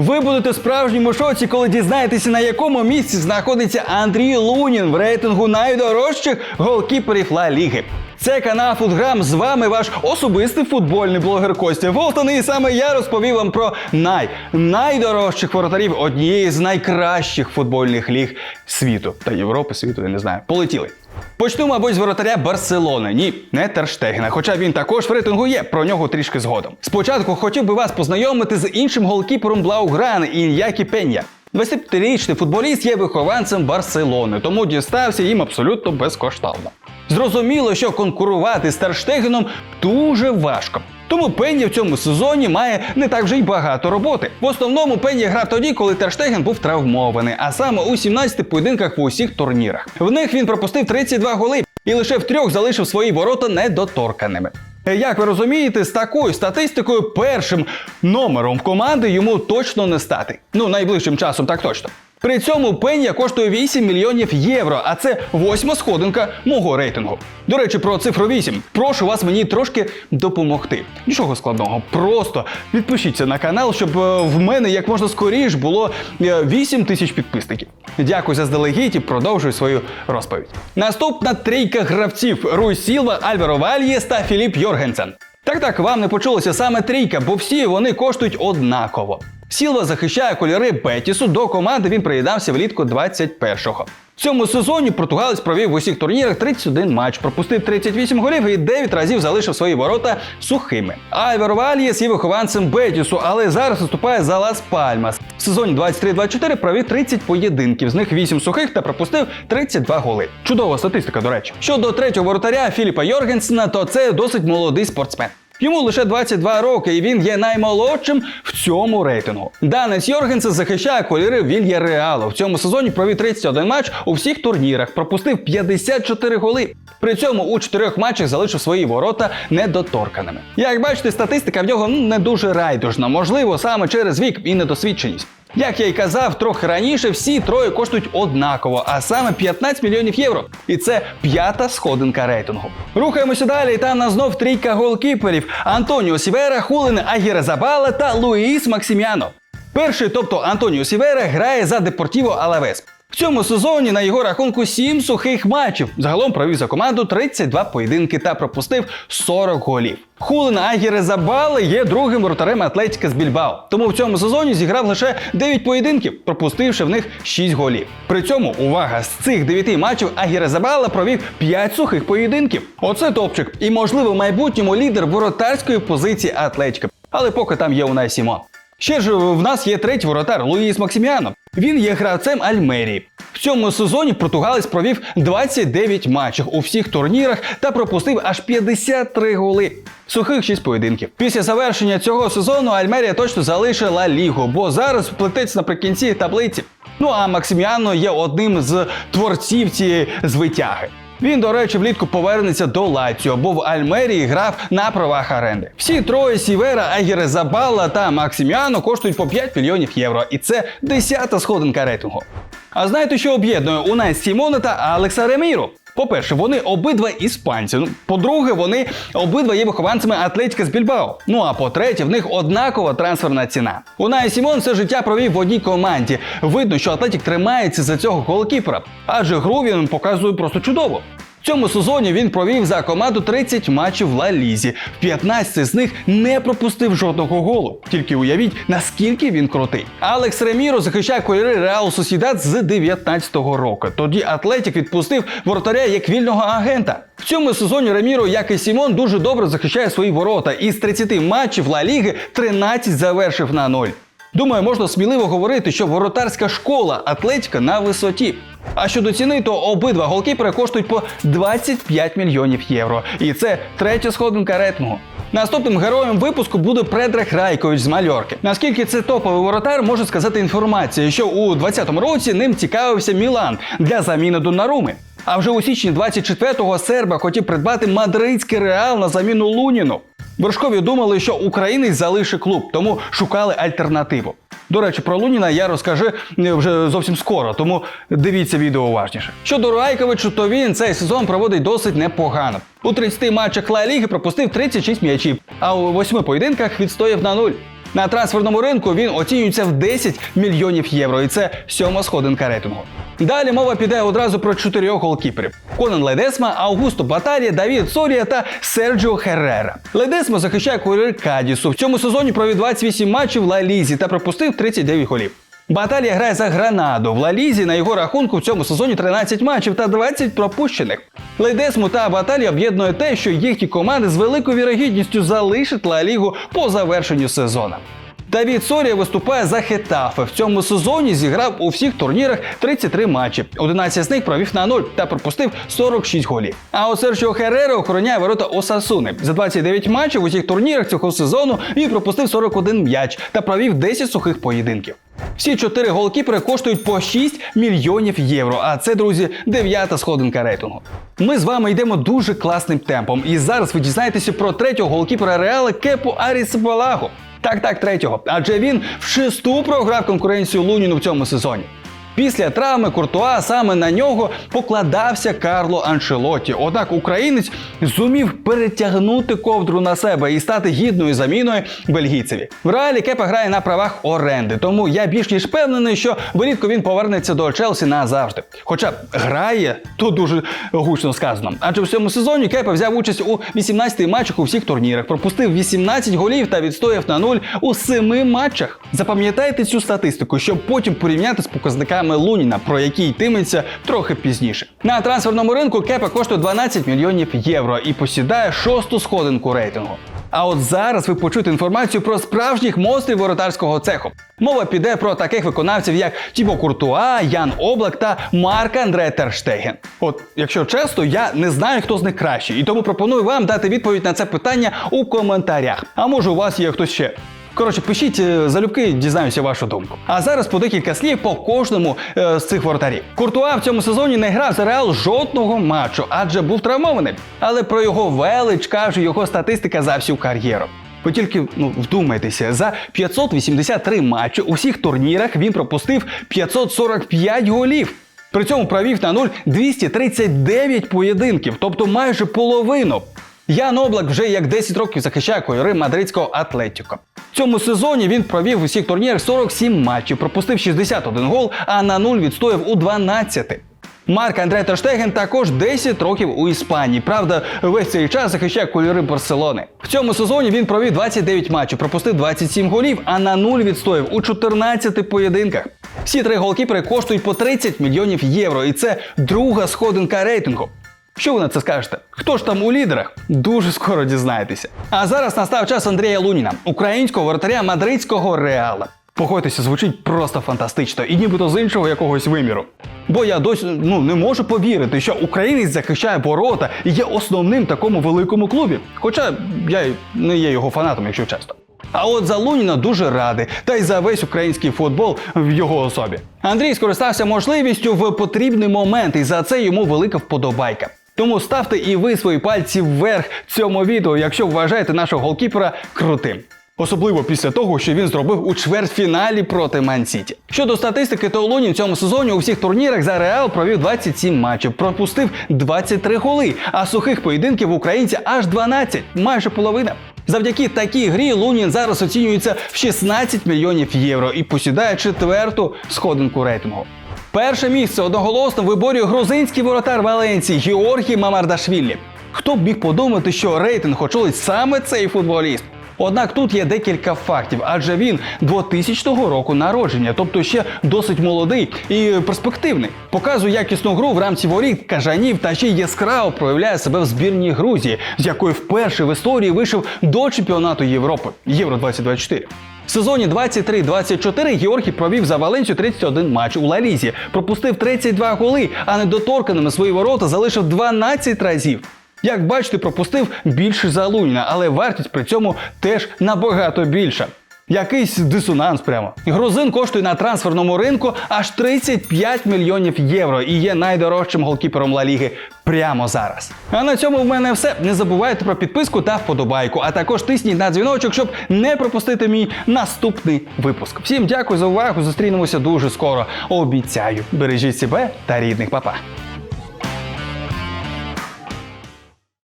Ви будете в справжньому шоці, коли дізнаєтеся, на якому місці знаходиться Андрій Лунін в рейтингу найдорожчих голкіперів Ла Ліги. Це канал Футграм. З вами ваш особистий футбольний блогер Костя Волтон. І саме я розповів вам про най найдорожчих воротарів однієї з найкращих футбольних ліг світу та Європи, світу, я не знаю. Полетіли. Почну, мабуть, з воротаря Барселони. Ні, не Терштегена, хоча він також в рейтингу є, про нього трішки згодом. Спочатку хотів би вас познайомити з іншим голкіпером Блауграни Ін'які Пен'я. 25-річний футболіст є вихованцем Барселони, тому дістався їм абсолютно безкоштовно. Зрозуміло, що конкурувати з Терштегеном дуже важко. Тому Пенні в цьому сезоні має не так вже й багато роботи. В основному Пенні грав тоді, коли Терштеген був травмований, а саме у 17 поєдинках в усіх турнірах. В них він пропустив 32 голи і лише в трьох залишив свої ворота недоторканими. Як ви розумієте, з такою статистикою першим номером в команди йому точно не стати. Ну, найближчим часом так точно. При цьому Пенія коштує 8 мільйонів євро, а це восьма сходинка мого рейтингу. До речі, про цифру 8. Прошу вас мені трошки допомогти. Нічого складного, просто підпишіться на канал, щоб е, в мене як можна скоріш було е, 8 тисяч підписників. Дякую заздалегідь і продовжую свою розповідь. Наступна трійка гравців: Руй Сілва, Альваро Вальєс та Філіп Йоргенсен. Так так, вам не почулося саме трійка, бо всі вони коштують однаково. Сілва захищає кольори Бетісу. До команди він приєднався влітку 21-го. В цьому сезоні португалець провів в усіх турнірах 31 матч, пропустив 38 голів і 9 разів залишив свої ворота сухими. Айвер Вальєс є вихованцем Бетісу, але зараз виступає за Лас Пальмас. В сезоні 23-24 провів 30 поєдинків, з них 8 сухих та пропустив 32 голи. Чудова статистика, до речі. Щодо третього воротаря Філіпа Йоргенсена, то це досить молодий спортсмен. Йому лише 22 роки, і він є наймолодшим в цьому рейтингу. Данець Йоргенсен захищає кольори Вільяреалу. В цьому сезоні провів 31 матч у всіх турнірах, пропустив 54 голи. При цьому у чотирьох матчах залишив свої ворота недоторканими. Як бачите, статистика в нього ну, не дуже райдужна, можливо, саме через вік і недосвідченість. Як я й казав трохи раніше, всі троє коштують однаково, а саме 15 мільйонів євро. І це п'ята сходинка рейтингу. Рухаємося далі. і Там нас знов трійка голкіперів: Антоніо Сівера, Хулин Агіра Забала та Луїс Максиміано. Перший, тобто Антоніо Сівера, грає за Депортіво Алавес. В цьому сезоні на його рахунку 7 сухих матчів. Загалом провів за команду 32 поєдинки та пропустив 40 голів. Хулин Агіре Забали є другим воротарем Атлетіка з Більбао. Тому в цьому сезоні зіграв лише 9 поєдинків, пропустивши в них 6 голів. При цьому, увага, з цих 9 матчів Агіре Забала провів 5 сухих поєдинків. Оце топчик. І, можливо, майбутньому лідер воротарської позиції Атлетіка. Але поки там є Унай Сімон. Ще ж в нас є третій воротар Луїс Максиміано. Він є гравцем Альмерії. В цьому сезоні португалець провів 29 матчів у всіх турнірах та пропустив аж 53 голи. Сухих 6 поєдинків. Після завершення цього сезону Альмерія точно залишила лігу, бо зараз плететься наприкінці таблиці. Ну а Максиміано є одним з творців цієї звитяги. Він, до речі, влітку повернеться до Лаціо, бо в Альмерії грав на правах оренди. Всі троє Сівера, Агіре Забала та Максиміано коштують по 5 мільйонів євро, і це десята сходинка рейтингу. А знаєте, що об'єднує Унай Сімона та Алекса Реміру? По-перше, вони обидва іспанці. Ну, По-друге, вони обидва є вихованцями Атлетіка з Більбао. Ну а по-третє, в них однакова трансферна ціна. Унай Сімон все життя провів в одній команді. Видно, що Атлетік тримається за цього голкіпера, адже гру він показує просто чудово. Цьому сезоні він провів за команду 30 матчів в Ла Лізі. В 15 з них не пропустив жодного голу. Тільки уявіть, наскільки він крутий. Алекс Реміро захищає кольори Реал Сосідат з 19-го року. Тоді Атлетік відпустив воротаря як вільного агента. В цьому сезоні Реміро, як і Сімон, дуже добре захищає свої ворота. Із 30 матчів Ла Ліги 13 завершив на 0. Думаю, можна сміливо говорити, що воротарська школа Атлетіка на висоті. А щодо ціни, то обидва голкіпери коштують по 25 мільйонів євро. І це третя сходинка рейтингу. Наступним героєм випуску буде Предрах Райкович з Мальорки. Наскільки це топовий воротар, можу сказати інформацію, що у 2020 році ним цікавився Мілан для заміни Доннаруми. А вже у січні 24-го серба хотів придбати мадридський реал на заміну Луніну. Вершкові думали, що українець залишить клуб, тому шукали альтернативу. До речі, про Луніна я розкажу е, вже зовсім скоро, тому дивіться відео уважніше. Щодо Райковичу, то він цей сезон проводить досить непогано. У 30 матчах Ла Ліги пропустив 36 м'ячів, а у 8 поєдинках відстояв на нуль. На трансферному ринку він оцінюється в 10 мільйонів євро, і це сьома сходинка рейтингу. Далі мова піде одразу про чотирьох голкіперів: Конан Ледесма, Аугусто Батарія, Давід Сорія та Серджіо Херрера. Ледесма захищає кольори Кадісу. В цьому сезоні провів 28 матчів в Ла Лізі та пропустив 39 голів. Баталія грає за Гранаду. В Ла Лізі на його рахунку в цьому сезоні 13 матчів та 20 пропущених. Лейдесму та Баталі об'єднує те, що їхні команди з великою вірогідністю залишать Ла Лігу по завершенню сезону. Давід Сорія виступає за Хетафе. В цьому сезоні зіграв у всіх турнірах 33 матчі. 11 з них провів на 0 та пропустив 46 голів. А от Серджіо Херреро охороняє ворота Осасуни. За 29 матчів у всіх турнірах цього сезону він пропустив 41 м'яч та провів 10 сухих поєдинків. Всі чотири голкіпери коштують по 6 мільйонів євро. А це, друзі, дев'ята сходинка рейтингу. Ми з вами йдемо дуже класним темпом. І зараз ви дізнаєтеся про третього голкіпера Реала Кепу Арісбалагу. Так, так, третього. Адже він в шесту програв конкуренцію Луніну в цьому сезоні. Після травми Куртуа саме на нього покладався Карло Анчелотті. Однак українець зумів перетягнути ковдру на себе і стати гідною заміною бельгійцеві. В реалі Кепа грає на правах оренди, тому я більш ніж впевнений, що влітку він повернеться до Челсі назавжди. Хоча грає, то дуже гучно сказано. Адже в цьому сезоні Кепа взяв участь у 18 матчах у всіх турнірах, пропустив 18 голів та відстояв на нуль у 7 матчах. Запам'ятайте цю статистику, щоб потім порівняти з показниками Луніна, про які йтиметься трохи пізніше. На трансферному ринку Кепа коштує 12 мільйонів євро і посідає шосту сходинку рейтингу. А от зараз ви почуєте інформацію про справжніх монстрів воротарського цеху. Мова піде про таких виконавців, як Тібо Куртуа, Ян Облак та Марк Андре Терштеген. От, якщо чесно, я не знаю, хто з них кращий, і тому пропоную вам дати відповідь на це питання у коментарях. А може у вас є хтось ще. Коротше, пишіть е, залюбки, дізнаюся вашу думку. А зараз по декілька слів по кожному е, з цих воротарів. Куртуа в цьому сезоні не грав за реал жодного матчу, адже був травмований. Але про його велич каже його статистика за всю кар'єру. Ви тільки ну вдумайтеся, за 583 матчі у всіх турнірах він пропустив 545 голів. При цьому провів на нуль 239 поєдинків, тобто майже половину. Ян Облак вже як 10 років захищає кольори мадридського Атлетіко. В цьому сезоні він провів у всіх турнірах 47 матчів, пропустив 61 гол, а на нуль відстояв у 12. Марк Андре Терштеген також 10 років у Іспанії. Правда, весь цей час захищає кольори Барселони. В цьому сезоні він провів 29 матчів, пропустив 27 голів, а на нуль відстояв у 14 поєдинках. Всі три голкіпери коштують по 30 мільйонів євро, і це друга сходинка рейтингу. Що ви на це скажете? Хто ж там у лідерах? Дуже скоро дізнаєтеся. А зараз настав час Андрія Луніна, українського воротаря мадридського реала. Погодьтеся, звучить просто фантастично і нібито з іншого якогось виміру. Бо я досі ну не можу повірити, що українець захищає ворота і є основним такому великому клубі. Хоча я не є його фанатом, якщо чесно. А от за Луніна дуже радий, та й за весь український футбол в його особі. Андрій скористався можливістю в потрібний момент, і за це йому велика вподобайка. Тому ставте і ви свої пальці вверх цьому відео, якщо вважаєте нашого голкіпера крутим. Особливо після того, що він зробив у чвертьфіналі проти Ман-Сіті. Щодо статистики, то Лунін в цьому сезоні у всіх турнірах за Реал провів 27 матчів, пропустив 23 голи, а сухих поєдинків українця аж 12, майже половина. Завдяки такій грі Лунін зараз оцінюється в 16 мільйонів євро і посідає четверту сходинку рейтингу. Перше місце одноголосно виборює грузинський воротар Валенції Георгій Мамардашвілі. Хто б міг подумати, що рейтинг очолить саме цей футболіст? Однак тут є декілька фактів, адже він 2000 року народження, тобто ще досить молодий і перспективний. Показує якісну гру в рамці воріт, кажанів та ще яскраво проявляє себе в збірній Грузії, з якої вперше в історії вийшов до чемпіонату Європи Євро 2024 в сезоні 23-24 Георгій провів за Валенцію 31 матч у Лалізі, пропустив 32 голи, а недоторканими свої ворота залишив 12 разів. Як бачите, пропустив більше за Луніна, але вартість при цьому теж набагато більша. Якийсь дисонанс прямо. Грузин коштує на трансферному ринку аж 35 мільйонів євро і є найдорожчим голкіпером Ла Ліги прямо зараз. А на цьому в мене все. Не забувайте про підписку та вподобайку, а також тисніть на дзвіночок, щоб не пропустити мій наступний випуск. Всім дякую за увагу. Зустрінемося дуже скоро. Обіцяю. Бережіть себе та рідних, Па-па.